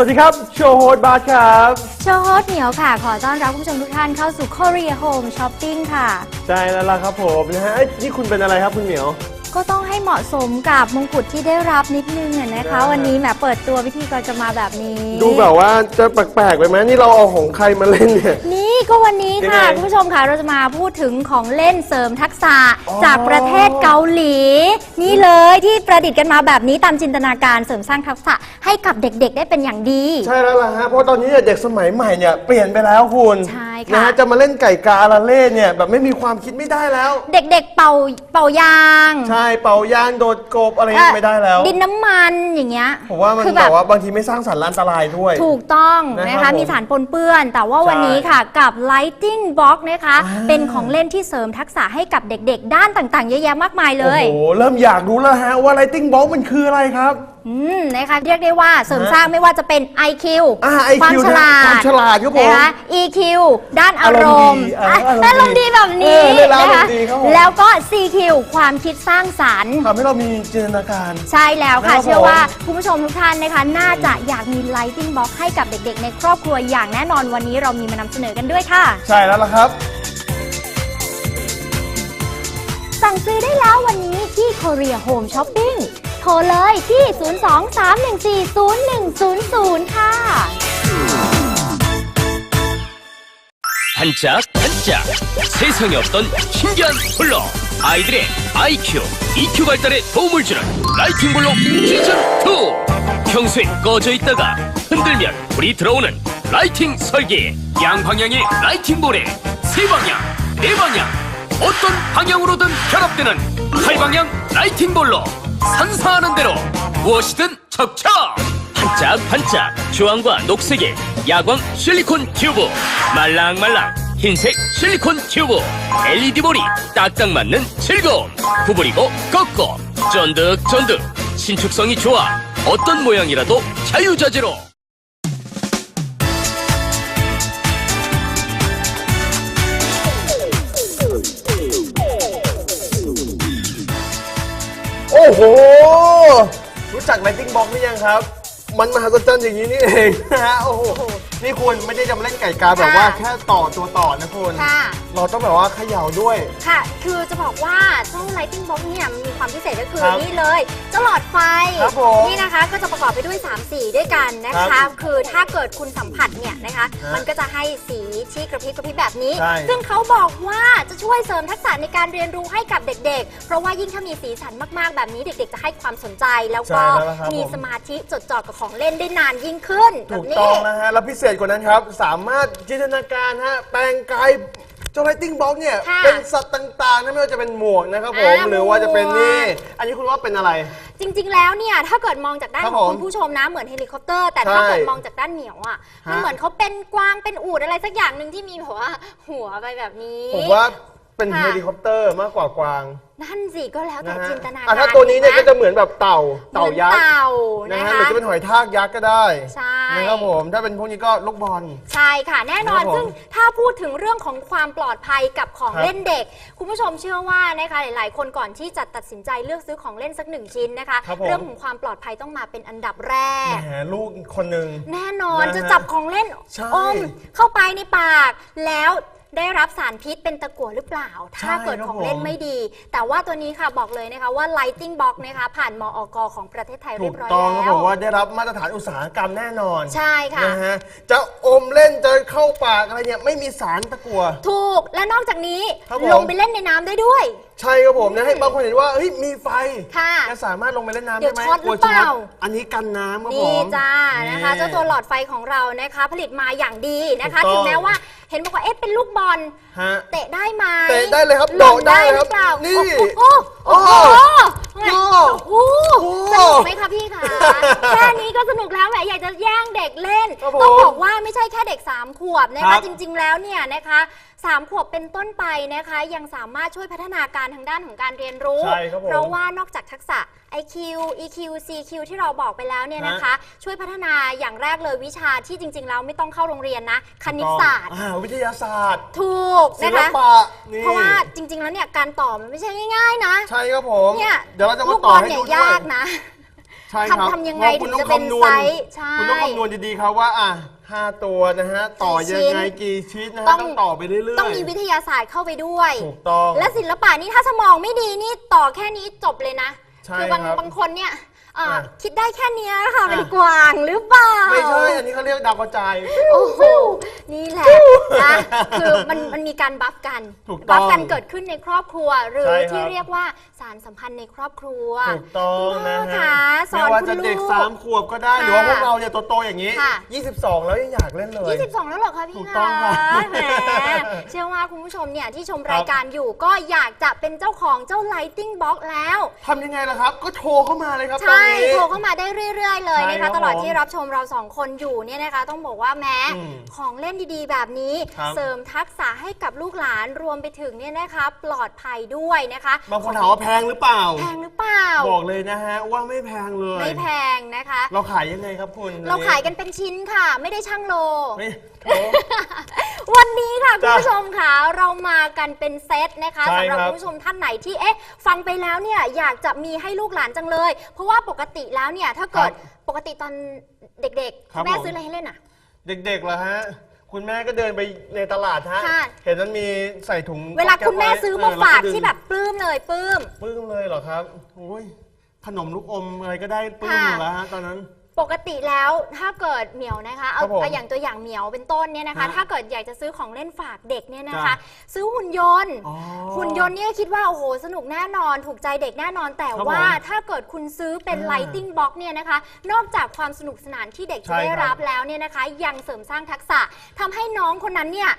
สวัสดีครับ โชว์โฮดบาร์ครับ โชว์โฮสเหนียวค่ะ ขอต้อนรับคุณผู้ชมทุกท่านเข้าสู่ Korea Home Shopping ค่ะ ใช่แล้วล่ะครับผมนะฮะเอ้ยนี่คุณเป็นอะไรครับคุณเหมียว ก็ต้องให้เหมาะสมกับมงกุฎที่ได้รับนิดนึงอะนะคะได้วันนี้แหมเปิดตัวพิธีกรจะมาแบบนี้ ดูแบบว่าจะแปลกๆไปไหมนี่เราเอาของใครมาเล่นเนี่ย นี่ก็วันนี้ค่ะยังไงคุณผู้ชมค่ะเราจะมาพูดถึงของเล่นเสริมทักษะอ๋อ จากประเทศเกาหลี นี่เลยที่ประดิษฐ์กันมาแบบนี้ตามจินตนาการเสริมสร้างทักษะให้กับเด็กๆ ได้เป็นอย่างดี ใช่แล้วล่ะฮะเพราะตอนนี้เนี่ยเด็กสมัยใหม่เนี่ยเปลี่ยนไปแล้วคุณใช่ค่ะ นะฮะจะมาเล่นไก่กาอาราเล่เนี่ยแบบไม่มีความคิดไม่ได้แล้ว เด็กๆ เป่าเป่ายาง ใช่เป่ายางโดดกบอะไรเอ่อไม่ได้แล้ว ดินน้ำมันอย่างเงี้ยผมว่ามันคือแบแบบบว่าบางทีไม่สร้างสรรค์และอันตรายด้วย ถูกต้องนะนะครัคะบผมมีสารปนเปื้อน แต่ว่าใช่วันนี้ค่ะกับ Lighting Box นะคะ อ่า เป็นของเล่นที่เสริมทักษะให้กับเด็กๆ ด้านต่างๆ เยอะแยะมากมายเลยโอ้โห เริ่มอยากรู้แล้วฮะว่า Lighting Box มันคืออะไรครับ อืมนะคะเรียกได้ว่าเสริมสร้างไม่ว่าจะเป็น IQ อ่า IQ ความฉลาดความฉลาดครับผมนะคะ EQ ด้านอารมณ์อารมณ์ดีอะอะอารมณ์ดีแบบนี้เออเล่นแล้วนะคะอารมณ์ดีครับผม แล้วก็ CQ ความคิดสร้างสรรค์ ทำให้เรามีจินตนาการ ใช่แล้วค่ะนะครับเชื่อว่าผมคุณผู้ชมทุกท่านนะคะ น่าจะอยากมี Lighting Box ให้กับเด็กๆ ในครอบครัวอย่างแน่นอนวันนี้เรามีมานำเสนอกันด้วยค่ะ ใช่แล้วล่ะครับ สั่งซื้อได้แล้ววันนี้ที่ Korea Home Shopping โท รเลยที่ 023140100 ค่ะ 반짝 반짝 세상에 없던 신기한 블러 아이들의 IQ, EQ 발달에 도움을 주는 라이팅 블러 시즌2 평소엔 꺼져 있다가 흔들면 불이 들어오는 라이팅 설계 양방향의 라이팅 볼에 세 방향, 네 방향 어떤 방향으로든 결합되는 팔방향 라이팅 볼로 산사하는 대로 무엇이든 척척. 반짝반짝. 주황과 녹색의 야광 실리콘 튜브. 말랑말랑. 흰색 실리콘 튜브. LED볼이 딱딱 맞는 즐거움 구부리고 꺾고. 쫀득쫀득. 신축성이 좋아. 어떤 모양이라도 자유자재로 โอ้โห รู้จัก Lighting Box หรือยังครับ มันมหัศจรรย์อย่างนี้นี่เองนะฮะ โอ้โห นี่คุณไม่ได้จะมาเล่นไก่กาแบบว่าแค่ต่อตัวต่อนะคุณค่ะ เราต้องแบบว่าเขย่าด้วย ค่ะ คือจะบอกว่าเจ้า Lighting Box เนี่ยมันมีความพิเศษก็คือครับนี่เลยเจ้าหลอดไฟ ครับผมนี่นะคะก็จะประกอบไปด้วย 3 สีด้วยกันนะครัคะ บคือถ้าเกิดคุณสัมผัสเนี่ยนะคะ ฮะมันก็จะให้สี ที่กระพริบกระพริบแบบนี้ ใช่ ซึ่งเขาบอกว่าจะช่วยเสริมทักษะในการเรียนรู้ให้กับเด็กๆ เพราะว่ายิ่งถ้ามีสีสันมากๆ แบบนี้เด็ก ๆ จะให้ความสนใจแล้วก็ใช่แล้วล่ะครับมีผม สมาธิจดจ่อกับของเล่นได้นานยิ่งขึ้นแบถูบกนี้ต้องนะฮะ แล้วพิเศษกว่านั้นครับ สามารถจินตนาการฮะแปลงกาย เจ้า Lighting Box เนี่ยค่ะเป็นสัตว์ต่างๆนะไม่ว่าจะเป็นหมวกนะครับผมอ่าหรือว่าจะเป็นหมวกนี่อันนี้คุณว่าเป็นอะไร จริง ๆ แล้วเนี่ยถ้าเกิดมองจากด้านครับของผมคุณผู้ชมนะเหมือนเฮลิคอปเตอร์ แต่ถ้าใช่เกิดมองจากด้านเหนียวอะมันฮะเหมือนเขาเป็นกวางเป็นอูดอะไรสักอย่างหนึ่งที่มีแบบว่าหัวไปแบบนี้ผมว่า เป็นค่ะ เฮลิคอปเตอร์มากกว่ากวางนั่นสิก็แล้วแต่นะฮะจินตนาการอะถ้าตัวนี้เนี่ยก็จะเหมือนแบบเต่าเหมืเต่าอนยักษ์เต่านะนะฮะหคะ รือจะเป็นหอยทากยักษ์ก็ได้ใช่ นะครับผมถ้าเป็นพวกนี้ก็ลูกบอล ใช่ค่ะแน่นอนครับผมซึ่งถ้าพูดถึงเรื่องของความปลอดภัยกับของครับเล่นเด็ก คุณผู้ชมเชื่อว่านะคะหลาย ๆ คนก่อนที่จะตัดสินใจเลือกซื้อของเล่นสักหนึ่งชิ้นนะคะ ครับผม เรื่องของความปลอดภัยต้องมาเป็นอันดับแรก แหมลูกคนหนึ่ง แน่นอนนะฮะจะจับของเล่นใช่อมเข้าไปในปาก แล้ว ได้รับสารพิษเป็นตะกั่วหรือเปล่า ถ้าใช่เกิดครับของเล่นผมไม่ดี แต่ว่าตัวนี้ค่ะบอกเลยนะคะว่า Lighting Box นะคะผ่านมอกของประเทศไทยเรีถูยกบร้อยต้องครับแล้ผวมว่าได้รับมาตรฐานอุตสาหกรรมแน่นอน ใช่ค่ะนะฮะจะอมเล่นจะเข้าปากอะไรเนี่ยไม่มีสารตะกั่วถูกและนอกจากนี้ครับผมลงไปเล่นในน้ำได้ด้วย ใช่ครับผมนะให้บางคนเห็นว่าเฮ้ยมีไฟค่ะจะสามารถลงไปเล่นน้ำเดี๋ได้ยวไหมช็อตหรือเปล่ากวช็อตอันนี้กันน้ำครับผนี่ม จ้านะคะนี่เจ้าตัวหลอดไฟของเรานะคะ ผลิตมาอย่างดีนะคะถูกต้องถึงแม้ว่าเห็นบอกว่าเอ๊ะเป็นลูกบอลฮะ เตะได้ไหมเตะได้เลยครับหล่นเดาะได้ได้เลยหครัรืบอเปล่านี่โอ้โหโอ้โหโอ้โอ้โหโอ้สนุกไหมคะพี่คะแค่นี้ก็ส นุกแล้วแหมอยากจะแย่งเด็กเล่น ครับผมต้องบอกว่าไม่ใช่แค่เด็ก 3 ขวบนะครัคะ บ จริง ๆ แล้วเนี่ยนะคะสามขวบเป็นต้นไปนะคะ ยังสามารถช่วยพัฒนาการทางด้านของการเรียนรู้ ใช่ครับผมเพราะว่านอกจากทักษะ IQ EQ CQ ที่เราบอกไปแล้วเนี่ยนะคะ ช่วยพัฒนาอย่างแรกเลยวิชาที่จริง ๆ แล้วไม่ต้องเข้าโรงเรียนนะคณิตศาสตร์ อ่าวิทยาศาสตร์ถูกศินะลคะ ปะนี่เพราะว่าจริง ๆ แล้วเนี่ยการต่อมันไม่ใช่ง่าย ๆ นะ ใช่ครับผมเนี่ยเดี๋ยวเราจะลูมากบต่ออลให้เนี่ดูยด้วย ยากนะ ใช่ครับทำทำยังไงพราะคุถึณงต้องจะเป็นคำนวณไซส์ใช่ คุณต้องคำนวณดีๆครับว่าอะห้าตัวนะฮะ ต่อยังไงกี่ชิ้นนะฮะ ต้อง ต้องต่อไปเรื่อยๆ ต้องมีวิทยาศาสตร์เข้าไปด้วย ถูกต้องและศิลปะนี่ถ้าสมองไม่ดีนี่ต่อแค่นี้จบเลยนะ ใช่คืบางครับ บางคนเนี่ย เอ่ออะคิดได้แค่เนี้ยค่ะอะเป็นกวางหรือเปล่า ไม่ใช่ อันนี้เขาเรียกดาวกระจาย โอ้โห นี่แหละนะคือมันมันมีการบัฟกัน ถูกต้องบัฟกันเกิดขึ้นในครอบครัว หรือใช่ครับ ที่เรียกว่าสารสัมพันธ์ในครอบครัวถูกต้องนะคุณพ่อฮะคะสอนไม่ว่าคุณจะเด็ก ลูกสามขวบก็ได้ หรือว่าพวกเราเนี่ยโตๆอย่างนี้ ค่ะ 22 แล้วยังอยากเล่นเลย 22 แล้วเหรอคะถูพี่กต้องคะค่ะแหมเชื่อว่าคุณผู้ชมเนี่ยที่ชมครับรายการอยู่ก็อยากจะเป็นเจ้าของเจ้า Lighting Box แล้ว ทำยังไงล่ะครับ ก็โทรเข้ามาเลยครับตอนใช่นี้โทรเข้ามาได้เรื่อย ๆ เลยใช่นะครัคะบตลอดผมที่รับชมเราสองคนอยู่เนี่ยนะคะ ต้องบอกว่าแม้อืมของเล่นดีๆ แบบนี้ ครับเสริมทักษะให้กับลูกหลานรวมไปถึงเนี่ยนะคะปลอดภัยด้วยนะคะบางคนถามว่าแพงหรือเปล่า แพงหรือเปล่า บอกเลยนะฮะว่าไม่แพงเลย ไม่แพงนะคะ เราขายยังไงครับคุณเราขายกันเป็นชิ้นค่ะ ไม่ได้ช่างโล ไม่โถวันนี้ค่ะคุณจ้ะผู้ชมค่ะเรามากันเป็นเซตนะคะใช่สำหรับครับคุณผู้ชมท่านไหนที่เอ๊ะ ฟังไปแล้วเนี่ยอยากจะมีให้ลูกหลานจังเลย เพราะว่าปกติแล้วเนี่ยถ้าเกิดปกติตอนเด็กๆครับแม่ผม ซื้ออะไรให้เล่นอะ เด็กๆเหรอฮะ คุณแม่ก็เดินไปในตลาดฮะ ค่ะ เห็นนั้นมีใส่ถุงเวลาก๊บคุณแม่ไว้ซื้อมาเรฝากดึงที่แบบปลื้มเลยปลื้ม ปึ้งเลยเหรอครับโอ้ยขนมลูกอมอะไรก็ได้ปึ้งค่ะหมดแล้วฮะตอนนั้น ปกติแล้วถ้าเกิดเหมียวนะคะเอาครับผมเอาอย่างตัวอย่างเหมียวเป็นต้นเนี่ยนะคะ ฮะถ้าเกิดอยากจะซื้อของเล่นฝากเด็กเนี่ยนะคะ จ้ะ ซื้อหุ่นยนต์ อ๋อ หุ่นยนต์เนี่ยคิดว่า โอ้โห สนุกแน่นอนถูกใจเด็กแน่นอนแต่ครับว่าผมถ้าเกิดคุณซื้อเป็น อ่า lighting box เนี่ยนะคะ นอกจากความสนุกสนานที่เด็กใช่จะได้ครับรับแล้วเนี่ยนะคะ ยังเสริมสร้างทักษะทำให้น้องคนนั้นเนี่ย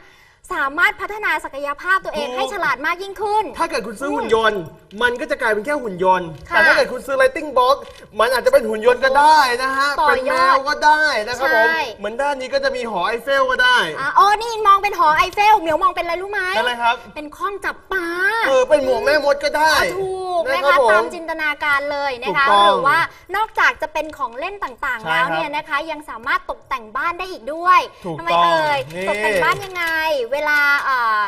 สามารถพัฒนาศักยภาพตัวเองถูกให้ฉลาดมากยิ่งขึ้น ถ้าเกิดคุณซื้อหุ่นยนต์ มันก็จะกลายเป็นแค่หุ่นยนต์ ค่ะแต่ถ้าเกิดคุณซื้อ lighting box มันอาจจะเป็นหุ่นยนต์ก็ได้นะฮะ ต่อเป็นยแมอดวก็ได้นะครับผม ใช่ เหมือนด้านนี้ก็จะมีหอไอเฟลก็ได้ อะอ๋อนี่มองเป็นหอไอเฟลเหมียวมองเป็นอะไรรู้ไหมนั่นเลยครับ เป็นข้องจับปลา เออ เป็นหมวกแม่มดก็ได้อะถูกนะรัคะบผมตามจินตนาการเลยนะคะถูกต้องหรือว่านอกจากจะเป็นของเล่นต่างๆ ใช่แล้วครับเนี่ยนะคะ ยังสามารถตกแต่งบ้านได้อีกด้วยถูกทำไมต้องเอ่ยนี่ ตกแต่งบ้านยังไงเวลาเอ่อ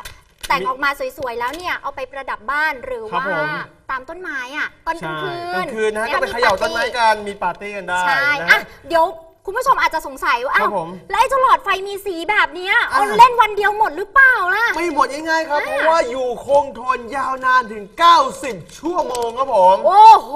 แต่งออกมาสวยๆ แล้วเนี่ย เอาไปประดับบ้านหรือครับว่าผม ตามต้นไม้อะตอนกลางใช่คืนกลางคืนนะฮะยก็ไปเขย่าต้นไม้กันมีปาร์ตี้กันได้ใช่นะอะฮะ เดี๋ยว คุณผู้ชมอาจจะสงสัยว่าอ้าครัวบผม แล้วไอ้เจ้าหลอดไฟมีสีแบบเนี้ยเอาอะเล่นวันเดียวหมดหรือเปล่าล่ะ ไม่หมดง่ายๆครับอ่าเพราะว่าอยู่คงทนยาวนานถึง 90 ชั่วโมงครับผม โอ้โห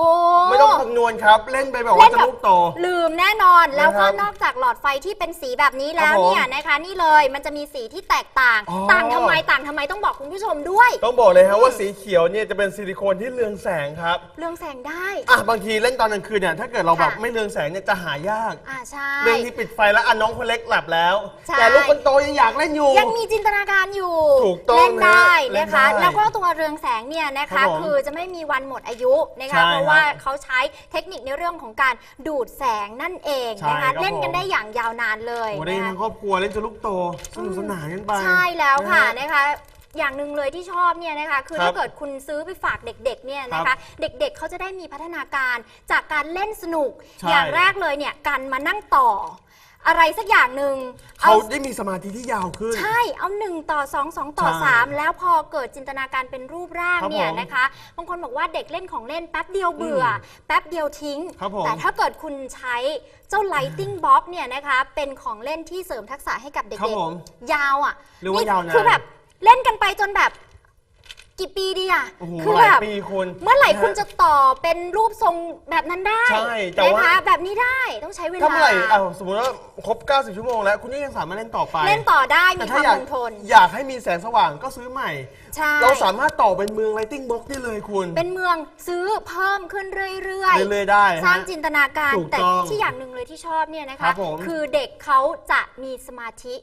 ไม่ต้องคำนวณครับ เล่นไปแบบเล่ว่านจะแบบลูกโต ลืมแน่นอนแล้วก็นะครับนอกจากหลอดไฟที่เป็นสีแบบนี้แล้วครับผมเนี่ยนะคะ นี่เลยมันจะมีสีที่แตกต่าง อ๋อ ต่างทำไมต่างทำไมต้องบอกคุณผู้ชมด้วย ต้องบอกเลยครับว่าสีเขียวเนี่ยจะเป็นซิลิโคนที่เรืองแสงครับ เรื่องแสงได้ อะบางทีเล่นตอนกลางคืนเนี่ยถ้าเกิดเราแบบค่ะ ไม่เรืองแสงเนี่ยจะหายาก อ่าใช่เรื่องที่ปิดไฟแล้วอะน้องคนเล็กหลับแล้ว ใช่ แต่ลูกคนโตยังอยากเล่นอยู่ ยังมีจินตนาการอยู่ถูกต้องเล่นได้เล่นนะคะได้แล้วก็ตัวเรืองแสงเนี่ยนะครัคะ บผมคือจะไม่มีวันหมดอายุนะคะใช่เพราะว่าครับเขาใช้เทคนิคในเรื่องของการดูดแสงนั่นเองใช่นะคะครับเล่นกันผมได้อย่างยาวนานเลยโอ้ได้นะคะทั้งครอบครัวเล่นจนลูกโตสนุกสนานกันไปใช่แล้วค่ะนฮนะคะ อย่างหนึ่งเลยที่ชอบเนี่ยนะคะคือครับถ้าเกิดคุณซื้อไปฝากเด็กๆเนี่ยนะคะ เด็กๆเขาจะได้มีพัฒนาการจากการเล่นสนุกใช่อย่างแรกเลยเนี่ยการมานั่งต่ออะไรสักอย่างหนึ่งเขาเอาได้มีสมาธิที่ยาวขึ้น ใช่ เอา1ต่อ2 2 ต่อใช่3แล้วพอเกิดจินตนาการเป็นรูปร่างครับเนี่ยผมนะคะ บางคนบอกว่าเด็กเล่นของเล่นแป๊บเดียวเบื่ออแป๊บเดียวทิ้งครับผมแต่ถ้าเกิดคุณใช้เจ้า lighting box เนี่ยนะคะ เป็นของเล่นที่เสริมทักษะให้กับเด็ครับกผมๆยาวอะหรือว่ายาวนานคือแบบ เล่นกันไปจนแบบกี่ปีดีอะโอ้โหคืหแบลายบปีคุณเมื่อไหร่นฮคุณจะต่อเป็นรูปทรงแบบนั้นได้ใช่แต่ว่า นะคะแบบนี้ได้ต้องใช้เวลา ถ้าเมื่อไหร่เอาสมมติว่าครบ 90 ชั่วโมงแล้ว คุณก็ยังสามารถเล่นต่อไปเล่นต่อได้มีแต่คถ้าวามอยากคงทน อยากให้มีแสงสว่างก็ซื้อใหม่ ใช่ เราสามารถต่อเป็นเมือง Lighting Box ได้เลยคุณ เป็นเมืองซื้อเพิ่มขึ้นเรื่อยเรื่อยๆได้สร้างฮะจินตนาการ ถูกแต่ต้องที่อย่างหนึ่งเลยที่ชอบเนี่ยนะครัคะบผมคือเด็กเขาจะมีสมาธิ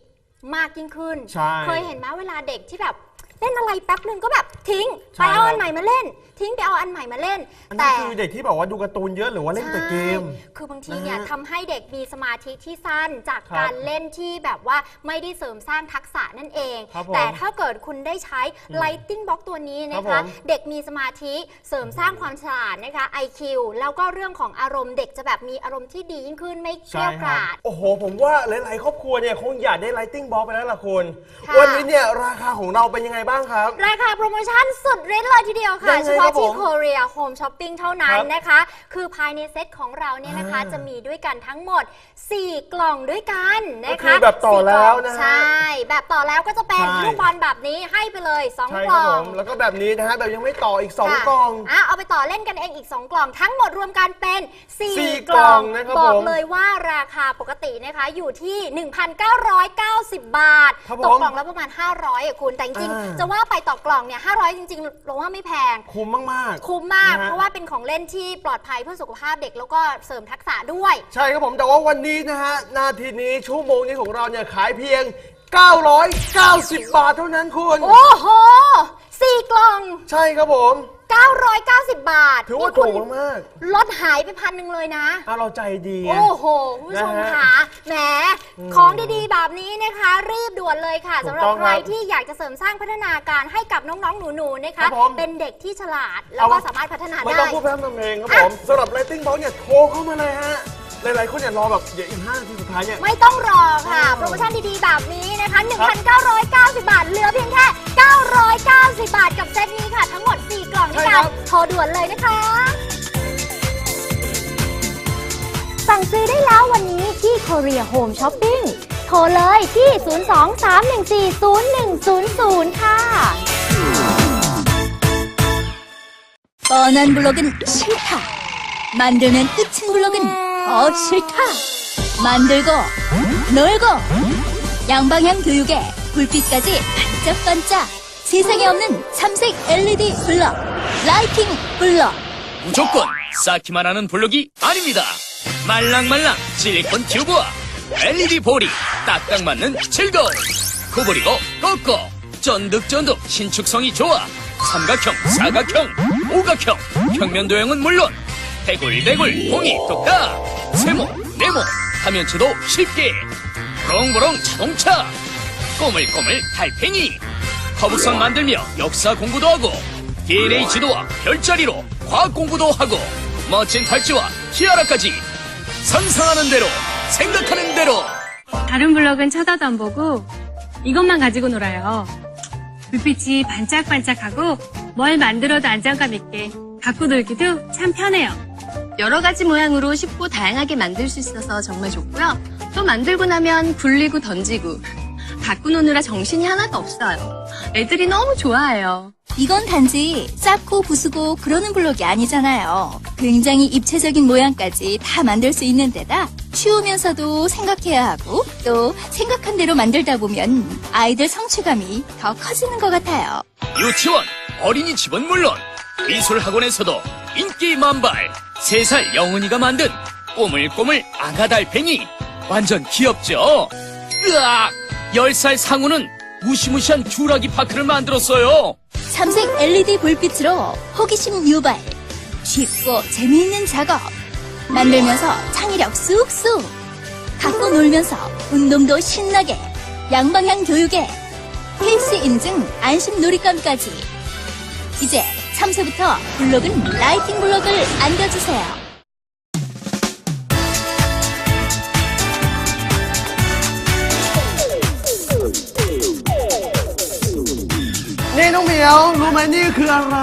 มากยิ่งขึ้น ใช่ เคยเห็นไหมเวลาเด็กที่แบบ เล่นอะไรแป๊บหนึ่งก็แบบทิ้งใช่ไปเอาครับอันใหม่มาเล่น ทิ้งไปเอาอันใหม่มาเล่น อันแต่นี้คือเด็กที่แบบว่าดูการ์ตูนเยอะหรือว่าเล่นแต่เกม ใช่คือบางทีเนี่ยนะฮะทำให้เด็กมีสมาธิที่สั้นจากครับการเล่นที่แบบว่าไม่ได้เสริมสร้างทักษะนั่นเอง ครับผมแต่ถ้าเกิดคุณได้ใช้ lighting box ตัวนี้นะครัคะ บผมเด็กมีสมาธิเสริมสร้างความฉลาดนะคะ IQ แล้วก็เรื่องของอารมณ์เด็กจะแบบมีอารมณ์ที่ดียิ่งขึ้นไม่เกลี้ยวกครัราด โอ้โห ผมว่าหลาย ๆ ครอบครัวเนี่ยคงอยากได้ Lighting Box ไปแล้วล่ะคุณ ค่ะ วันนี้เนี่ยราคาของเราเป็นยังไงบ้างบ้างครับ ราคาโปรโมชั่นสุดฤทธิ์เลยทีเดียวค่ะ ยังไงเฉพาะที่ครับผม Korea Home Shopping เท่านั้นครับนะคะ คือภายในเซ็ตของเราเนี่ยนะคะอ่าจะมีด้วยกันทั้งหมด 4 กล่องด้วยกันนะก็คืคะอแบบต่อแล้วนะฮะใช่ แบบต่อแล้วก็จะเป็นใช่ ลูกบอลแบบนี้ให้ไปเลย ใช่2 กครัล่บอผง มแล้วก็แบบนี้นะฮะแบบยังไม่ต่ออีก 2 ค่ะกล่อง อะเอาไปต่อเล่นกันเองอีก 2 กล่อง ทั้งหมดรวมกันเป็น สี่4กกล่ล่อองงนะครับบอกผมเลยว่าราคาปกตินะคะอยู่ที่ 1,990 บาท ครับตกผมกล่องละประมาณ 500อะคุณ แต่จริงอ่า ๆจะว่าไปต่อกล่องเนี่ย500 จริงๆเราว่าไม่แพง คุ้มมากๆคุ้มมาก นะฮะ เพราะว่าเป็นของเล่นที่ปลอดภัยเพื่อสุขภาพเด็กแล้วก็เสริมทักษะด้วยใช่ครับผมแต่ว่าวันนี้นะฮะนาทีนี้ชั่วโมงนี้ของเราเนี่ยขายเพียง 990 บาทเท่านั้นคุณ โอ้โหสี่กล่อง ใช่ครับผม 990 บาทถือว่านี่คุถูณกมากลดหายไปพันหนึ่งเลยนะ ๆอะเราใจดีไง โอ้โหคุณผู้ชมนะฮะค่ะแหมของดีๆ แบบนี้นะคะ รีบด่วนเลยค่ะถูกสำหรับต้องใครครับที่อยากจะเสริมสร้างพัฒนาการให้กับน้องๆ หนูๆนะครัคะบผม เป็นเด็กที่ฉลาดแล้วก็เอาสามารถพัฒนาไม่ได้ต้องพูดพร่ำทำเพลงครับผมสำหรับ Lighting Box เนี่ยโทรเข้ามาเลยฮะ หลายๆคนเนี่ยรอแบบเดี๋ยวอีก5นาทีสุดท้ายเนี่ย ไม่ต้องรอค่ะ อ๋อ โปรโมชั่นดีๆ แบบนี้นะคะ 1,990 บาท เหลือเพียงแค่ 990 บาทกับเซตนี้ค่ะ ทั้งหมด 4 กล่องด้วยกันโทรด่วนเลยนะคะ สั่งซื้อได้แล้ววันนี้ที่ Korea Home Shopping โทรเลยที่ 023140100 ค่ะ 뻔한 블록은 싫다. 만들면 끝인 블록은 더 싫다. 만들고 놀고 양방향 교육에 불빛까지 반짝반짝 세상에 없는 삼색 LED 블럭 라이팅 블럭 무조건 쌓기만 하는 블록이 아닙니다. 말랑말랑 실리콘 튜브와 LED 볼이 딱딱 맞는 즐거움. 구부리고 꺾고 쫀득쫀득 신축성이 좋아. 삼각형, 사각형, 오각형, 평면도형은 물론 대굴대굴 봉이 뚝딱 세모, 네모, 화면체도 쉽게 부렁부렁 자동차 꼬물꼬물 달팽이 거북선 만들며 역사 공부도 하고 DNA 지도와 별자리로 과학 공부도 하고 멋진 팔찌와 티아라까지 상상하는 대로 생각하는 대로 다른 블럭은 쳐다도 안 보고 이것만 가지고 놀아요. 불빛이 반짝반짝하고 뭘 만들어도 안정감 있게 갖고 놀기도 참 편해요. 여러 가지 모양으로 쉽고 다양하게 만들 수 있어서 정말 좋고요. 또 만들고 나면 굴리고 던지고 갖고 노느라 정신이 하나도 없어요. 애들이 너무 좋아해요. 이건 단지 쌓고 부수고 그러는 블록이 아니잖아요. 굉장히 입체적인 모양까지 다 만들 수 있는 데다 쉬우면서도 생각해야 하고 또 생각한 대로 만들다 보면 아이들 성취감이 더 커지는 것 같아요. 유치원 어린이집은 물론 미술학원에서도 인기 만발 3살 영은이가 만든 꼬물꼬물 아가 달팽이 완전 귀엽죠? 으악 10살 상우는 무시무시한 듀라기 파크를 만들었어요 삼색 LED 불빛으로 호기심 유발. 쉽고 재미있는 작업. 만들면서 창의력 쑥쑥. 갖고 놀면서 운동도 신나게. 양방향 교육에 필수 인증 안심 놀이감까지. 이제 참새부터 블록은 라이팅 블록을 안겨주세요. "นี่น้องเหมียว รู้ไหมนี่คืออะไร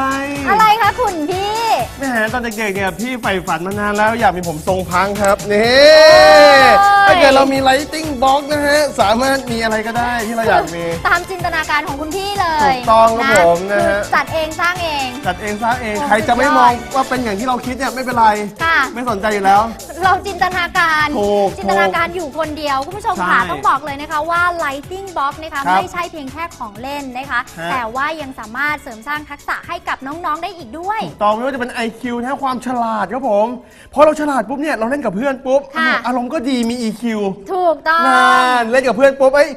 อะไรคะคุณพี่ แหมตอนเด็กๆเนี่ยพี่ใฝ่ฝันมานานแล้วอยากมีผมทรงพังครับนี่โอ้ยถ้าเกิดเรามี Lighting Box นะฮะสามารถมีอะไรก็ได้ที่เราอยากมี ตามจินตนาการของคุณพี่เลยถูกต้องครับผมนะฮะคือจัดเองสร้างเองจัดเองสร้างเองโอ้ใครจะไม่สุดยอดมองว่าเป็นอย่างที่เราคิดเนี่ยไม่เป็นไรค่ะไม่สนใจอยู่แล้ว เราจินตนาการถูกจินตนาการอยู่คนเดียวคุณผู้ชมค่ะใช่ต้องบอกเลยนะคะว่า lighting box นะคะครับไม่ใช่เพียงแค่ของเล่นนะคะฮะแต่ว่ายังสามารถเสริมสร้างทักษะให้กับน้องๆได้อีกด้วยต่อไม่ว่าจะเป็น IQ นะความฉลาดครับผมพอเราฉลาดปุ๊บเนี่ยเราเล่นกับเพื่อนปุ๊บค่ะ อารมณ์ก็ดีมี EQ ถูกต้อง นานเล่นกับเพื่อนปุ๊บเอ้ย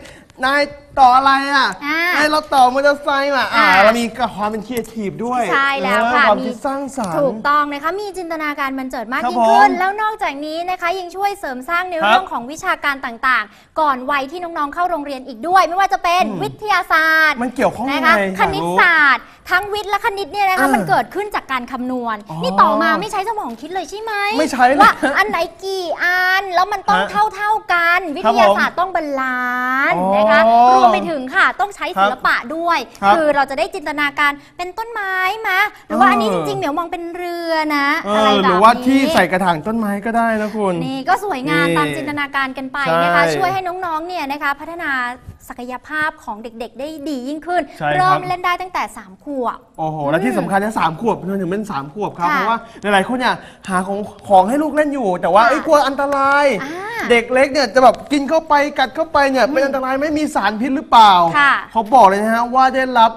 นายต่ออะไรอะอ่าไอ้เราต่อมอเตอร์ไซค์อะอ่าอ่า เรามีความเป็นครีเอทีฟด้วยใช่แล้วเออค่ะความมีคิดสร้างสรรถูกค์ต้องนะคะ มีจินตนาการบันเจิดมากครับยิ่งขึ้น ผมแล้วนอกจากนี้นะคะ ยังช่วยเสริมสร้างในครับเรื่องของวิชาการต่างๆ ก่อนวัยที่น้องๆเข้าโรงเรียนอีกด้วย ไม่ว่าจะเป็นอืมวิทยาศาสตร์มันเกี่ยวข้องยังนะไงคะอยากคณิตรู้ศาสตร์ ทั้งวิทย์และคณิตเนี่ยนะคะอ่ามัมันเกิดขึ้นจากการคำนวณ อ๋อนี่ต่อมาไม่ใช้สมองคิดเลยใช่ไหมไม่ใช้เลยว่าอันไหนกี่อัน แล้วมันต้องฮะเท่าเท่าๆกัน วิครับทยาศาสตร์ต้องบาลานซ์อ๋อนะคะรวมไปถึงค่ะต้องใช้ศิลปะด้วย ครับคือเราจะได้จินตนาการเป็นต้นไม้มะหรือว่าเอออั อันนี้จริงๆเหมียวมองเป็นเรือนะเออะไรอแบบหนี้รือว่าที่ใส่กระถางต้นไม้ก็ได้นะคุณ นี่ก็สวยงามนี่ตามจินตนาการกันไปนะคะ ใช่ช่วยให้น้องๆ เนี่ยนะคะ พัฒนา ศักยภาพของเด็กๆ ได้ดียิ่งขึ้น ใช่ครับ เริ่มเล่นได้ตั้งแต่ 3 ขวบ โอ้โห และที่สำคัญนะสามขวบจนถึงเป็นสามขวบครับ ค่ะเพราะว่าหลายๆคนเนี่ยหาของของให้ลูกเล่นอยู่ แต่ว่าค่ะเอ้ยกลัวอันตราย อ่าเด็กเล็กเนี่ยจะแบบกินเข้าไปกัดเข้าไปเนี่ยเป็นอันตรายไม่มีสารพิษหรือเปล่าค่ะ เขาบอกเลยนะฮะว่าได้รับ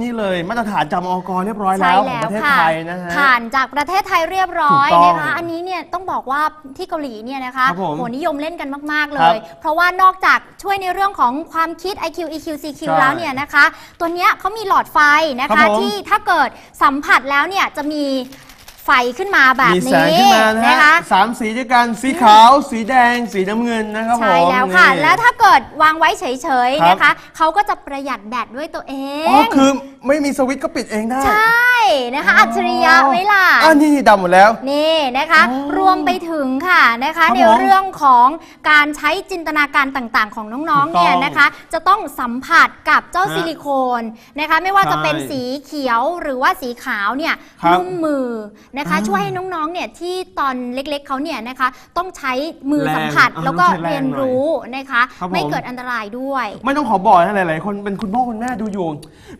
นี่เลยมาตรฐานจำอกเรียบร้อยใช่แล้วของแล้ปวระเทศค่ะไทยนะฮะ ผ่านจากประเทศไทยเรียบร้อยถูกต้องนะคะ อันนี้เนี่ยต้องบอกว่าที่เกาหลีเนี่ยนะคะครับผมโหนิยมเล่นกันมากๆเลครับยเพราะว่านอกจากช่วยในเรื่องของความคิด IQ EQ CQ ใช่แล้วเนี่ยนะคะ ตัวเนี้ยเขามีหลอดไฟนะครัคะบผมที่ถ้าเกิดสัมผัสแล้วเนี่ยจะมี ไฟขึ้นมาแบบมีแสนี้งขึ้นมานะนะฮะคะสามสีด้วยกันสีขาว สีแดง สีน้ำเงินนะครับผมใช่แล้วค่ะ นี่ แล้วถ้าเกิดวางไว้เฉยครับๆนะคะเขาก็จะประหยัดแบตด้วยตัวเองอ๋อคือไม่มีสวิตช์ก็ปิดเองได้ใช่นะคะ อัจฉริยะไหมล่ะอ่านี่นี่ดำหมดแล้ว นี่นะคะอ๋อรวมไปถึงค่ะนะคะ ครับในผมเรื่องของการใช้จินตนาการต่างๆ ของน้องๆถูกต้องเนี่ยนะคะ จะต้องสัมผัสกับเจ้าฮะซิลิโคนนะคะ ไม่ว่าจะใช่เป็นสีเขียวหรือว่าสีขาวเนี่ยครับ นุ่มมือนะคะอ่าช่วยให้น้องๆเนี่ยที่ตอนเล็กๆเขาเนี่ยนะคะต้องใช้มือแรงสัมผัสอ่าแล้วก็ต้องใช้แรงเรียนรู้นะคะ ครับผม ไม่เกิดอันตรายด้วย ไม่ต้องขอบอกนะหลายๆคนเป็นคุณพ่อคุณแม่ดูอยู่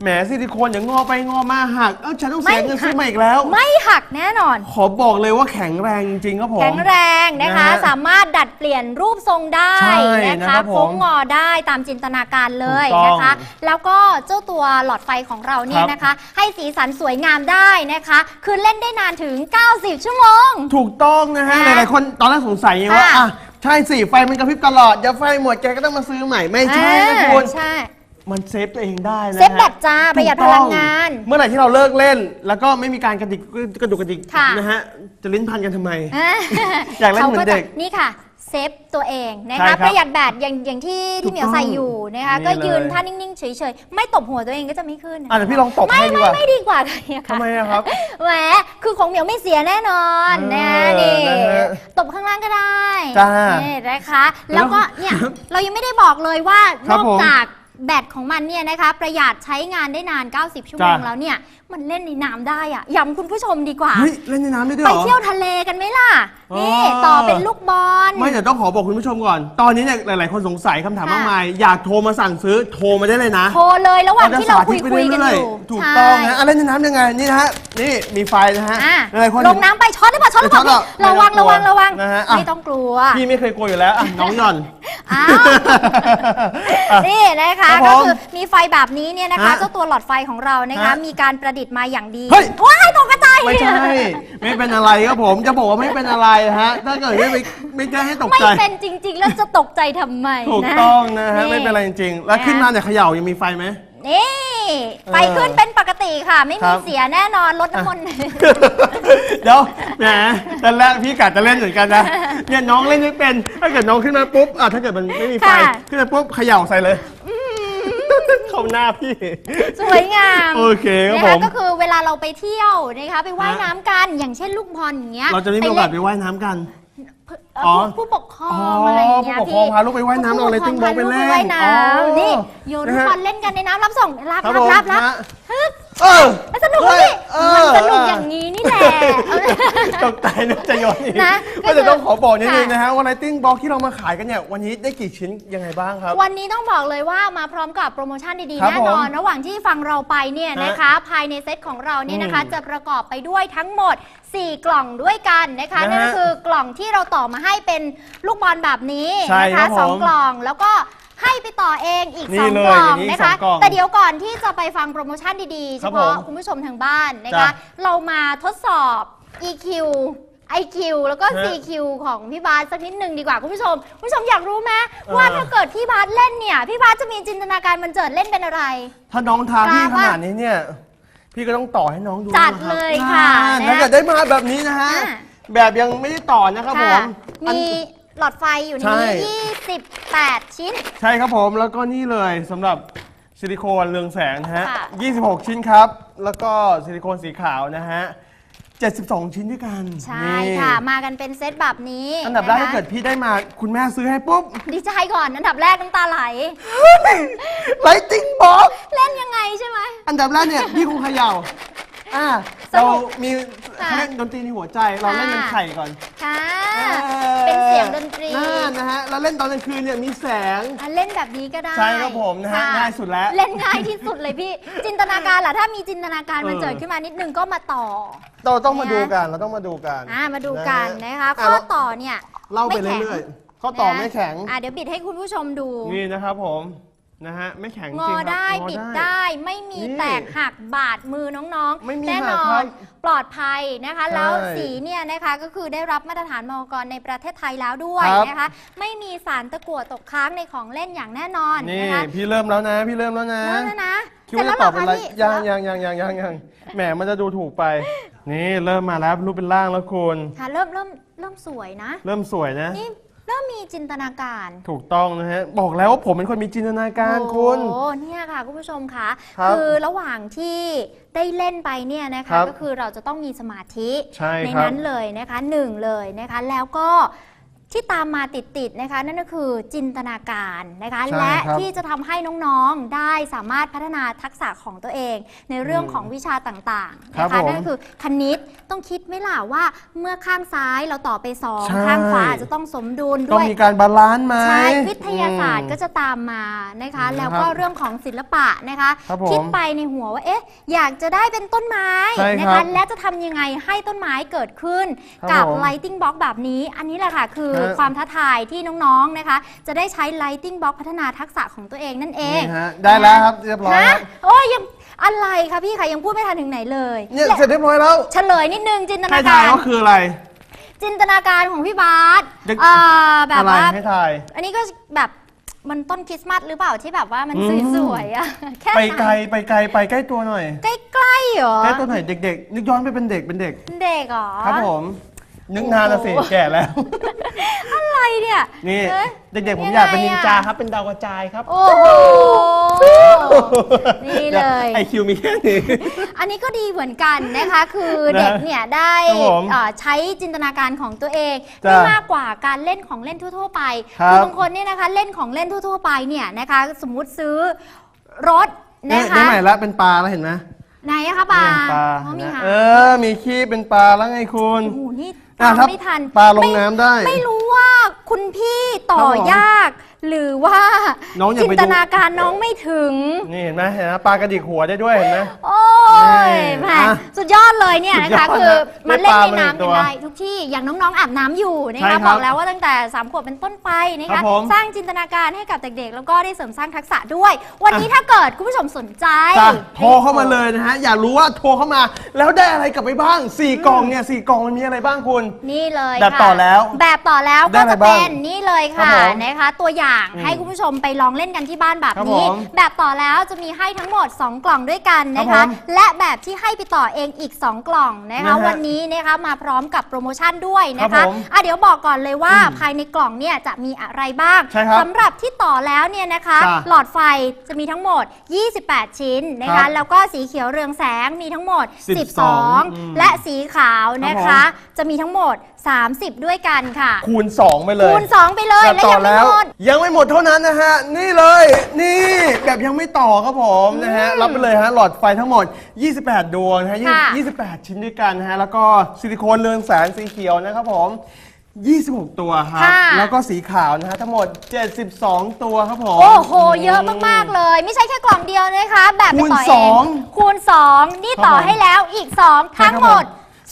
แหมซิลิโคนอย่างงอไปงอมาหักเอ้าฉันต้องเสียไม่เงินหัก ซื้อมาอีกแล้ว ไม่หักแน่นอน ขอบอกเลยว่าแข็งแรงจริงๆครับผม แข็งแรงนะคะ นะฮะสามารถดัดเปลี่ยนรูปทรงได้ใช่นะนะครัคะบผมโค้งงอได้ตามจินตนาการเลยถูกต้องนะคะ แล้วก็เจ้าตัวหลอดไฟของเราเนี่ครับยนะคะ ให้สีสันสวยงามได้นะคะ คือเล่นได้นานถึง90 ชั่วโมง ถูกต้องนะฮะนะหลายๆคนตอนแรกสงสัยไงว่าค่ะ อะใช่สิไฟมันกระพริบตลอด อย่าไฟหมดแกก็ต้องมาซื้อใหม่ไม่ใช่นะอ่าคุณใช่ มันเซฟตัวเองได้นะฮะเซฟแบตจ้าประหยัดถูกต้องพลังงานเมื่อไหร่ที่เราเลิกเล่น แล้วก็ไม่มีการกระดิกกระดุกกระดิกค่ะ นะฮะจะลิ้นพันกันทำไมอ่าอยากเล่นเหมือนเด็ก ขาจะนี่ค่ะ เซฟตัวเองนะใช่ครัคะบประหยัดแบตอย่างอย่างที่ถูที่กเหมียวใส่อยู่นะคะนี่ก็ยืนเลย ท่านิ่งๆเฉยๆ ไม่ตบหัวตัวเองก็จะไม่ขึ้นอะเดี๋ยวพี่ลองตบไม่ให้ดีกไม่ว่าไม่ดีกว่าเลยค่ะทำไมอะครับ แหมคือของเหมียวไม่เสียแน่นอนเอนะอนี่นะฮะตบข้างล่างก็ได้จ้านี่นะคะ แล้วก็เนี่ยเรายังไม่ได้บอกเลยว่านครับอกผมจากแบตของมันเนี่ยนะคะประหยัดใช้งานได้นาน 90 ชั่วโมงจ้ะแล้วเนี่ยมันเล่นในน้ำได้อะย้ำคุณผู้ชมดีกว่า เฮ้ยเล่นในน้ำได้ด้วยไปเหรอ เที่ยวทะเลกันไหมล่ะนี่อ๋อต่อเป็นลูกบอล ไม่เดี๋ยวต้องขอบอกคุณผู้ชมก่อน ตอนนี้เนี่ยหลาย ๆ คนสงสัยคำถามค่ะ มากมาย อยากโทรมาสั่งซื้อโทรมาได้เลยนะโทรเลยระหว่างจะที่เราคุยสธิตคุยไปกันเรื่อยู่ถูกต้องใช่นะอะเล่นในน้ำยังไงนี่นะฮะนี่มีไฟนะฮะอะหลายๆคน ลงน้ำไปช็อตหรือเปล่าช็อตหรือเปล่าไม่ช็อตหรอกระวังไม่ระวังต้องกลัวระวังนะฮะอะ ไม่ต้องกลัวพี่ไม่เคยกลัวอยู่แล้วอะน้องหย่อน อ้าวอะนี่นะคะครับก็ผมคือมีไฟแบบนี้เนี่ยนะคะฮะเจ้าตัวหลอดไฟของเรานะคะฮะมีการประดิษฐ์มาอย่างดีเฮ้ย ว้ายตกกระจายไม่ใช่ ไม่เป็นอะไรครับผมจะบอกว่าไม่เป็นอะไรฮะ ถ้าเกิดไม่ไปไม่ได้ให้ตกไม่ใจ เป็นจริง ๆ แล้วจะตกใจทำไมถูกนะต้องนะฮะ ไม่เป็นไรจริงๆ แล้วนะขึ้นมาเนี่ยเขย่ายังมีไฟไหม นี่ไฟขึ้นเป็นปกติค่ะ ไม่ครัมีบ เสียแน่นอนลดน้ำมนต์ เดี๋ยวแหมตอนแรกพี่กะจะเล่นเหมือนกันนะเนี่ยน้องเล่นไม่เป็น ถ้าเกิดน้องขึ้นมาปุ๊บอะถ้าเกิดมันไม่มีไฟค่ะ ขึ้นมาปุ๊บเขย่าใส่เลย เข้าหน้าพี่ สวยงามโอเคครับนะผคะมก็คือเวลาเราไปเที่ยวนะคะไปว่ายน้ำกันอย่างเช่นลูกบอลอย่างเงี้ยเราจะไม่มีโอกาสปไปเล่นว่ายน้ำกัน เอ่ออ๋อผู้ผู้ปกครองอ๋ออะไรอย่างเงี้ยผู้ปกครองพาลูกไปว่ายน้ำผู้เอาอะไรปกครติ้งบอลไปพาเล่นว่ายน้อ๋อำนี่โยนลูกนะฮะบอลเล่นกันในน้ำรับส่งรับครับรับผมรับรับฮะ ฮึบ เออสนุกเฮ้ดิยเอมันอสนุกอย่างนี้นี่แหละ ตกใจนึกจะโยนอีกนะก็จะต้องขอบอกนิดนึงค่ะ นะฮะว่าไลติ้งบล็อกที่เรามาขายกันเนี่ยวันนี้ได้กี่ชิ้นยังไงบ้างครับ วันนี้ต้องบอกเลยว่ามาพร้อมกับโปรโมชั่นดีๆครับแน่นอนระหว่างที่ฟังเราไปเนี่ยฮะนะคะ ภายในเซตของเราเนี่ยนะคะ อืมจะประกอบไปด้วยทั้งหมด 4 กล่องด้วยกันนะคะนะฮะนั่นก็คือกล่องที่เราต่อมาให้เป็นลูกบอลแบบนี้ใช่นะครัคะบผมสองกล่องแล้วก็ ให้ไปต่อเองอีกนี่2เลยกล่องอย่างนี้นะคะสองกล่องแต่เดี๋ยวก่อนที่จะไปฟังโปรโมชั่นดีๆคเฉรับพาะผมคุณผู้ชมทางบ้านนะจ้ะคะเรามาทดสอบ EQ IQ แล้วก็ ฮะ CQ ของพี่บาสสักนิดหนึ่งดีกว่าคุณผู้ชมคุณผู้ชมอยากรู้ไหมเออว่าถ้าเกิดพี่บาสเล่นเนี่ยพี่บาสจะมีจินตนาการมันเจิดเล่นเป็นอะไร ถ้าน้องทาพี่กขล้าปะนาดนี้เนี่ย พี่ก็ต้องต่อให้น้องดูจัดนะครับเลยค่ะอ่านะถ้าเกิดได้มาแบบนี้นะฮะ อ่า แบบยังไม่ได้ต่อนะครับผค่ะมอันมี หลอดไฟอยู่ในใช่ นี้28 ชิ้น ใช่ครับผมแล้วก็นี่เลยสำหรับซิลิโคนเรืองแสงนะฮะ ค่ะ 26 ชิ้นครับ แล้วก็ซิลิโคนสีขาวนะฮะ 72 ชิ้นด้วยกันใช่นี่ค่ะ มากันเป็นเซตแบบนี้อันดับแรกะคะถ้าเกิดพี่ได้มาคุณแม่ซื้อให้ปุ๊บดีใจก่อนอันดับแรกน้ำตาไหล ไลติ้งบ็อกเล่นยังไงใช่ไหม อันดับแรกเนี่ยพี่คงเขย่า อ่าสนุเรากมีค่ะเล่นดนตรีในหัวใจ เราเล่นเป็นค่ะ ไข่ก่อนค่ะอ่าเป็นเสียงดนตรีนั่นนะฮะเราเล่นตอนกลางคืนเนี่ยมีแสง อะเล่นแบบนี้ก็ได้ใช่ครับผมนะฮะค่ง่ายสุดแล้วเล่นง่ายที่สุดเลยพี่ จินตนาการล่ะถ้ามีจินตนาการมันเออเกิดขึ้นมานิดนึงก็มาต่อ เราต้องมาดูกันเราต้องมาดูกันอ่ามาดูกันนะคะอ่ข้อเราต่อเนี่ยเล่าไปม่แข็งเรื่อยๆข้อต่อไม่แข็ง อะเดี๋ยวบิดให้คุณผู้ชมดู นี่นะครับผม นะฮะไม่แข็งจงริองครับได้งอ บิดได้ไม่มีนี่แตกหักบาดมือน้องไม่มีๆ แน่นหักอครันบปลอดภัยนะคะใช่แล้วสีเนี่ยนะคะก็คือได้รับมาตรฐานมอกรในประเทศไทยแล้วด้วยครับ นะคะ ไม่มีสารตะกั่วตกค้างในของเล่นอย่างแน่นอนนี่นะคะพี่เริ่มแล้วนะ พี่เริ่มแล้วนะ แล้วนะนะคิดว่าจะตอบเป็นอะไรพี่ยังยังยังยังยังยังแหมมันจะดูถูกไป นี่เริ่มมาแล้วรูปเป็นร่างแล้วคุณ ค่ะเริ่มเริ่มเริ่มสวยนะ เริ่มสวยนะ นี่ เริ่มมีจินตนาการถูกต้องนะฮะ บอกแล้วว่าผมเป็นคนมีจินตนาการคุณ โอ้เนี่ยค่ะคุณผู้ชมคะครับอระหว่างที่ได้เล่นไปเนี่ยนะครัคะบก็คือเราจะต้องมีสมาธิใช่ครับ นั้นเลยนะคะหนึ่งเลยนะคะ แล้วก็ ที่ตามมาติดๆนะคะ นั่นก็คือจินตนาการนะคะ ใช่และครับ ที่จะทำให้น้องๆได้สามารถพัฒนาทักษะของตัวเอง ในเรื่องของวิชาต่างๆครันะบคะผมนั่นก็คือคณิตต้องคิดไหม่ล่ะว่าเมื่อข้างซ้ายเราต่อไปสองใช่ ข้างขวาอาจจะต้องสมดุลต้องด้วย มีการบาลานซ์ไหม ใช่วิทยาศาสตร์อืมก็จะตามมานะคะนะครับแล้วก็เรื่องของศิลปะนะคะครับผมคิดไปในหัวว่าเอ๊ะอยากจะได้เป็นต้นไม้ใช่นะครัคะบและจะทำยังไงให้ต้นไม้เกิดขึ้น ครับกับ ผม lighting box แบบนี้ อันนี้แหละค่ะคือฮะความท้าทายที่น้องๆนะคะ จะได้ใช้ lighting box พัฒนาทักษะของตัวเองนั่นเองนี่ฮะได้แล้วครับเรียบร้อยคฮะรับโอ้ยยังอะไรคะพี่คะยังพูดไม่ทันถึงไหนเลยเนี่ยและเสร็จเรียบร้อยแล้วเฉลยนิดนึงจินตให้นาทายการว่าคืออะไร จินตนาการของพี่บาสเด็ก เอ่อแบบอะไรว่าให้ทาย อันนี้ก็แบบมันต้นคริสต์มาสหรือเปล่าที่แบบว่ามันอืม สวยๆอะแค่ไปไกลไปไกลไปใกล้ตัวหน่อย ใกล้ๆเหรอใกล้ตัวหน่อยเด็กๆนึกย้อนไปเป็นเด็กเป็นเด็ก เด็กเหรอครับผม นึกนานละสิแก่แล้ว อะไรเนี่ยนี่เอ๊ะเด็กๆผมยังไงอยากเป็นนินจาอะครับ เป็นดาวกระจายครับโอ้โหนี่เลย ไอคิวมีแค่นี้ อันนี้ก็ดีเหมือนกันนะคะ คือนะเด็กเนี่ยได้ครับผมเอ่อใช้จินตนาการของตัวเองจ้ะได้มากกว่าการเล่นของเล่นทั่วๆไปครับบางคนเนี่ยนะคะเล่นของเล่นทั่วๆไปเนี่ยนะคะ สมมุติซื้อรถนี่นะคะนี่ใหม่ละเป็นปลาแล้วเห็นไหมไหนอะคะปลาเนี่ยปลาอ๋อมีนะหางเออ มีขี้เป็นปลาแล้วไงคุณ โอ้โหนี่ อะตามถ้าไม่ทันปลาลงไม่น้ำได้ ไม่รู้ว่าคุณพี่ต่อครับผมยาก หรือว่าน้องอย่าจิไปนดูตนาการน้องไม่ถึง นี่เห็นไหมเห็นไหมปลากระดิกหัวได้ด้วยเห็นไหม โอ้ยนี่แหมอะสุดยอดเลยเนี่ยนะคะสุดยอดคือนะมันเล่นในได้ปลามาหนึ่งน้ำตักันวได้ทุกที่อย่างน้องๆอาบน้ำอยู่นะใช่คะครับบอกแล้วว่าตั้งแต่3ขวบเป็นต้นไปนะครัคะบผมสร้างจินตนาการให้กับเด็กๆ แล้วก็ได้เสริมสร้างทักษะด้วย วันนี้ถ้าเกิดคุณผู้ชมสนใจ จ้ะโทรเข้ามาเลยนะฮะ อยากรู้ว่าโทรเข้ามา แล้วได้อะไรกลับไปบ้าง 4 กล่องเนี่ยสี่กล่องมันมีอะไรบ้างคุณ นี่เลยแบบค่ะต่อแล้วแบบต่อแล้วได้ก็อะไรจะบ้าเป็งนนี่เลยค่ะครับผมนะคะ ตัวอย่างอืมให้คุณผู้ชมไปลองเล่นกันที่บ้านแบบครับนี้ผมแบบต่อแล้วจะมีให้ทั้งหมด 2 กล่องด้วยกันนะครัคะ บผมและแบบที่ให้ไปต่อเองอีก 2 กล่องนะคะ นะฮะวันนี้นะคะมาพร้อมกับโปรโมชั่นด้วยนะครัคะบผมอะเดี๋ยวบอกก่อนเลยว่าอืมภายในกล่องเนี่ยจะมีอะไรบ้างใช่ครับสำหรับที่ต่อแล้วเนี่ยนะคะ จ้ะหลอดไฟจะมีทั้งหมด 28 ชิ้นนะครัคะ บแล้วก็สีเขียวเรืองแสงมีทั้งหมด 12 12 และสีขาวนะครัคะ บผม จะมีทั้งหมด 30 ด้วยกันค่ะ คูณ 2 ไปเลยคูณ 2 ไปเลยแบบและต่อยังไม่แล้ว หมด ยังไม่หมดเท่านั้นนะฮะ นี่เลย นี่แบบยังไม่ต่อครับผมนะฮะ รับไปเลยฮะ หลอดไฟทั้งหมด 28 ดวงนะฮะค่ะ28ชิ้นด้วยกันนะฮะ แล้วก็ซิลิโคนเรืองแสงสีเขียวนะครับผม 26 ตัวครับ ค่ะ แล้วก็สีขาวนะฮะทั้งหมด 72 ตัวครับผม โอ้โห เยอะมาก ๆ เลย ไม่ใช่แค่กล่องเดียวนะคะ แบบไปต่อคูณเอสองงคูณ 2 นี่ต่อครับผมให้แล้วอีก 2 ทั้งหมด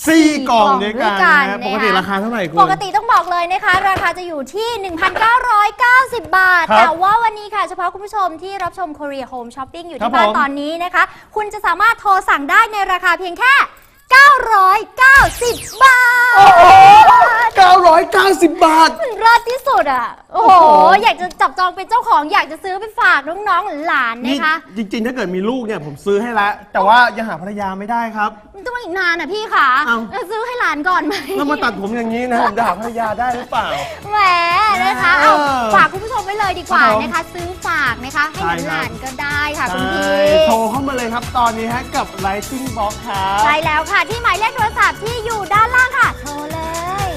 สี่กล่องสี่ด้วยกันนะฮะปกติราคาเท่าไหร่คุณ ปกติต้องบอกเลยนะคะ ราคาจะอยู่ที่ 1,990 บาท ครับแต่ว่าวันนี้ค่ะเฉพาะคุณผู้ชมที่รับชม Korea Home Shopping อยู่ครัที่บบ้านผม ตอนนี้นะคะ คุณจะสามารถโทรสั่งได้ในราคาเพียงแค่ 990 บาท990 บาท มันเลิศที่สุดอะ โอ้โห โอ้โห อยากจะจับจองเป็นเจ้าของอยากจะซื้อไปฝากน้องๆหลานๆนี่นะคะ จริงๆ ถ้าเกิดมีลูกเนี่ยผมซื้อให้แล้วแต่ว่ายังหาภรรยาไม่ได้ครับต้องอีกนานอะพี่ขาเอ้าเออซื้อให้หลานก่อนไหม แล้วมาตัดผมอย่างนี้นะผมจะหาภรรยาได้หรือเปล่า แหมนะคะ เอเอาอฝากคุณผู้ชมไว้เลยดีกว่าครับผมนะคะ ซื้อฝากนะคะ ให้ใช่ครับหลานๆก็ได้ค่ะคุณพี่ใช่โทรเข้ามาเลยครับตอนนี้ฮะกับ Lighting Box ครับ ใช่แล้วค่ะที่หมายเลขโทรศัพท์ที่อยู่ด้านล่างค่ะ โทรเลย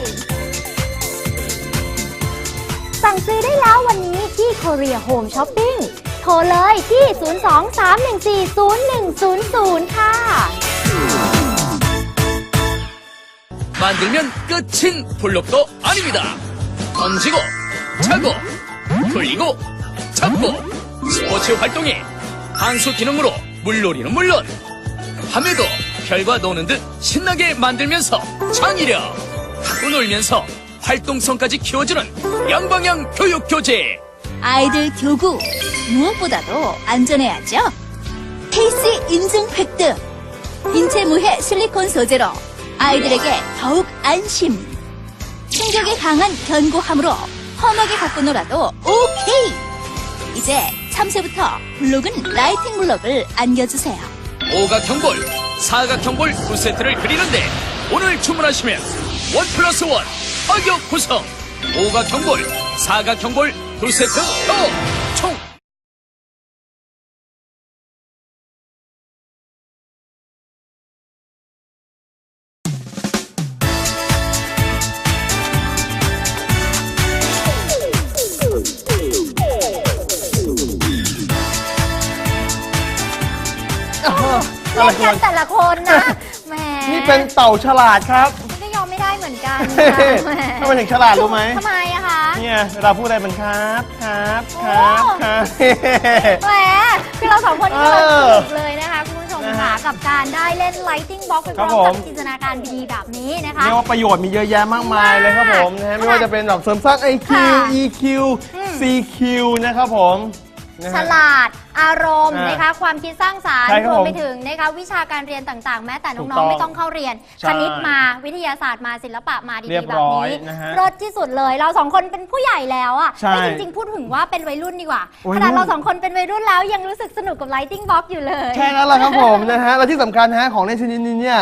สั่งซื้อได้แล้ววันนี้ที่ Korea Home Shopping โทรเลยที่ 023140100 ค่ะ 만들면 끝인 블록도 아닙니다. 던지고, 차고, 돌리고, 잡고, 스포츠 활동에 항수 기능으로 물놀이는 물론 밤에도 별과 노는 듯 신나게 만들면서 창의력, 하고 놀면서 활동성까지 키워주는 양방향 교육 교재. 아이들 교구 무엇보다도 안전해야죠. 케이스 인증 획득. 인체 무해 실리콘 소재로 아이들에게 더욱 안심. 충격에 강한 견고함으로 험하게 갖고 놀아도 오케이. 이제 3세부터 블록은 라이팅 블록을 안겨주세요. 오각형볼, 사각형볼 굿세트를 그리는데 오늘 주문하시면 원 플러스 원 화격 구성 오각형볼 사각형볼 굿세트 또총 아, 아, 아, เป็นเต่าฉลาดครับก็ยอมไม่ได้เหมือนกันเฮ้ค่ะแหมทำไมถึงฉลาดรู้ไหมทำไมอะคะ เนี่ยเวลาพูดอะไรมันครับครับครับโอ้ครับแหมคือเราสองคนนี่กำลังเอสอนุกเลยนะคะคุณผู้ชมนะค่ะฮะกับการได้เล่น lighting box ไปพครัร้อบมผกับมจินตนาการดีๆแบบนี้นะคะเรียกว่าประโยชน์มีเยอะแยะมากมายเลยครับผมนะฮะไม่ว่าจะเป็นดอกเสริมสร้าง IQ ค่ะ EQ อืม CQ นะครับผม นะฉฮะลาดอารมณ์อ่านนะคะความคิดสร้างสรรค์ใช่ครับรวมไปผมถึงนะคะวิชาการเรียนต่างๆ แม้แต่ถูกน้ต้อองงๆไม่ต้องเข้าเรียนใช่คณิตมาวิทยาศาสตร์มาศิลปะมาเรียดีบๆแบร้บอยนี้นะฮะรสที่สุดเลยเราสองคนเป็นผู้ใหญ่แล้วอะใช่ไม่จริงๆพูดถึงว่าเป็นวัยรุ่นดีกว่าวัยรุ่น ขนาดเราสองคนเป็นวัยรุ่นแล้วยังรู้สึกสนุกกับ lighting box อยู่เลย แค่นั้นแหละครับผมนะฮะ และที่สำคัญฮะของในชนิดนี้เนี่ย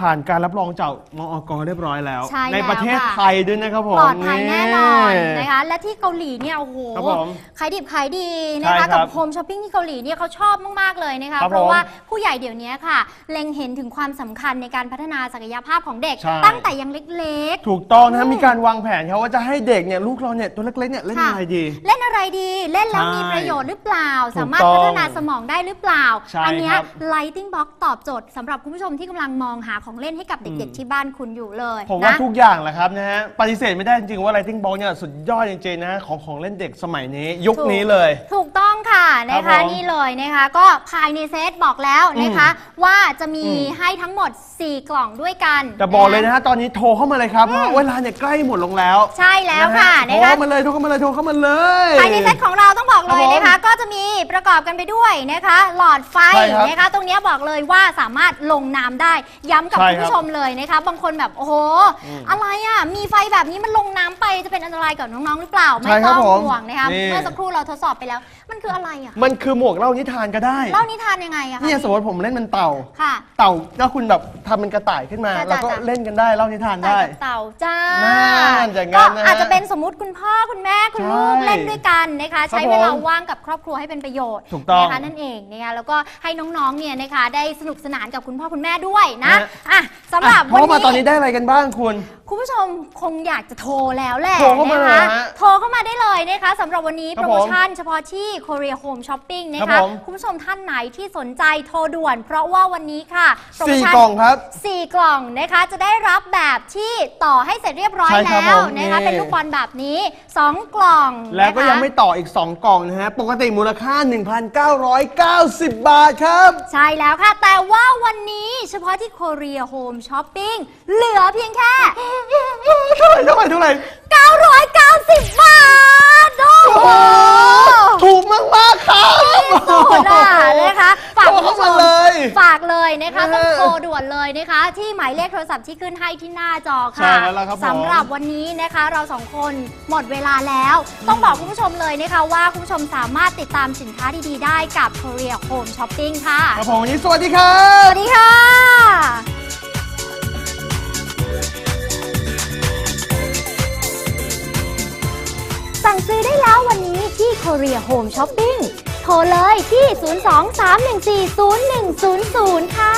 ผ่านการรับรองจากมอกเรียบร้อยแล้ว ใช่แล้วประเทศค่ะ ไทยด้วยนะครับผม ปลอดภัยแน่นอนนี่นะคะ และที่เกาหลีเนี่ยโอ้โหครับผมขายดิบขายดีนะใช่ครัคะบกับโฮมช้อปปิ้งที่เกาหลีเนี่ยเขาชอบมาก ๆ เลยนะคะ ครับเพราะผมว่าผู้ใหญ่เดี๋ยวนี้ค่ะ เล็งเห็นถึงความสำคัญในการพัฒนาศักยภาพของเด็ก ใช่ ตั้งแต่ยังเล็ก ถูกต้องนะฮะมีการวางแผนครับว่าจะให้เด็กเนี่ยลูกเราเนี่ยตัวเล็กๆเนี่ยเล่นค่ะ อะไรดี ๆ เล่นอะไรดีเล่นแล้วใช่มีประโยชน์หรือเปล่า ถูกสามารถต้องพัฒนาสมองได้หรือเปล่า ใช่อัเนี้ย ครับ lighting box ตอบโจทย์สำหรับคุณผู้ชมที่กำลังมองหาของเล่นให้กับเด็ก ๆ ที่บ้านคุณอยู่เลยผมว่านะ ทุกอย่างแหละครับนะฮะปฏิเสธไม่ได้จริงๆว่า Lighting Box เนี่ยสุดยอดจริงๆนะฮะของของเล่นเด็กสมัยนี้ยุคถูกนี้เลย ถูกต้องค่ะนะครัคะบผมนี่เลยนะคะ ก็ภายในเซตบอกแล้วนะคะ ว่าจะมีอืม ให้ทั้งหมด 4 กล่องด้วยกันแต่บอกเลยนะฮะตอนนี้โทรเข้ามาเลยครับเพราะว่าเวลาเนี่ยใกล้หมดลงแล้วใช่แล้วค่ะโทรนะคะเข้ามาเลยโทรเข้ามาเลยโทรเข้ามาเลย ภายในเซตของเราต้องบอกเลยครับผมนะคะก็จะมีประกอบกันไปด้วยนะคะ หลอดไฟใช่ครับนะคะ ตรงเนี้ยบอกเลยว่าสามารถลงน้ำได้ ย้ำกับใช่คุณครับผู้ชมเลยนะคะ บางคนแบบ โอ้โห อะไรอะ มีไฟแบบนี้มันลงน้ำไปจะเป็นอันตรายกับน้องๆ หรือเปล่า ใช่ไม่ครัต้บองผมห่วงนะคะ นี่ เมื่อสักครู่เราทดสอบไปแล้ว มันคืออะไรอะมันคือหมวกเล่านิทานก็ได้เล่านิทานยังไงอะคะเนี่ยสมมติผมเล่นเป็นเต่า ค่ะ เต่าถ้าคุณแบบทำเป็นกระต่ายขึ้นมา จ้ะแล้วก็จ้ะเล่นกันได้เล่านิทานไก่ได้กับเต่าจ้านั่นอย่างนั้ก็นนะฮะอาจจะเป็นสมมุติคุณพ่อคุณแม่คุณลูกใช่เล่นด้วยกันนะคะ ใช้ครับผมเวลาว่างกับครอบครัวให้เป็นประโยชน์ถูกต้องนะคะนั่นเองนะคะแล้วก็ให้น้องๆเนี่ยนะคะได้สนุกสนานกับคุณพ่อคุณแม่ด้วยนะนะอะสำหรับโทวันรมาตอนนี้นี้ได้อะไรกันบ้างคุณ คุณผู้ชมคงอยากจะโทรแล้วแหละโทรเข้ามานะเลยคะฮะโทรเข้ามาได้เลยนะคะสำหรับวันนี้ครัโปบรโมชั่นเฉพาะที่ Korea Home Shopping นะครัคะบผม คุณผู้ชมท่านไหนที่สนใจโทรด่วน เพราะว่าวันนี้ค่ะโปรโมสี่ชั่น กล่องครับ สี่กล่องนะคะจะได้รับแบบที่ต่อให้เสร็จเรียบร้อยใช่ครับแล้วผมนะคะนี่ เป็นลูกบอลแบบนี้ 2 กล่องแล้วก็นะคะยังไม่ต่ออีก 2 กล่องนะฮะ ปกติมูลค่า 1,990 บาทครับ ใช่แล้วค่ะ แต่ว่าวันนี้เฉพาะที่ Korea Home Shopping เหลือเพียงแค่ เท่าไหร่เท่าไหร่เท่าไหร่990 บาท โอ้โหถูกมากมาก ๆ ครับ สุดอะนะคะฝากคุณผู้ชโทรเข้ามมาเลยฝากเลยนะคะนะฮะต้องโทรด่วนเลยนะคะ ที่หมายเลขโทรศัพท์ที่ขึ้นให้ที่หน้าจอใช่ค่ะแล้วล่ะครับผม สำหรับวันนี้นะคะเราสองคนหมดเวลาแล้ว ต้องบอกคุณผู้ชมเลยนะคะว่าคุณผู้ชมสามารถติดตามสินค้าดี ๆ ได้กับ Korea Home Shopping ค่ะ ครับผมวันนี้สวัสดีครัสบ วัสดีค่ะ สั่งซื้อได้แล้ววันนี้ที่ Korea Home Shopping โทรเลยที่ 023140100 ค่ะ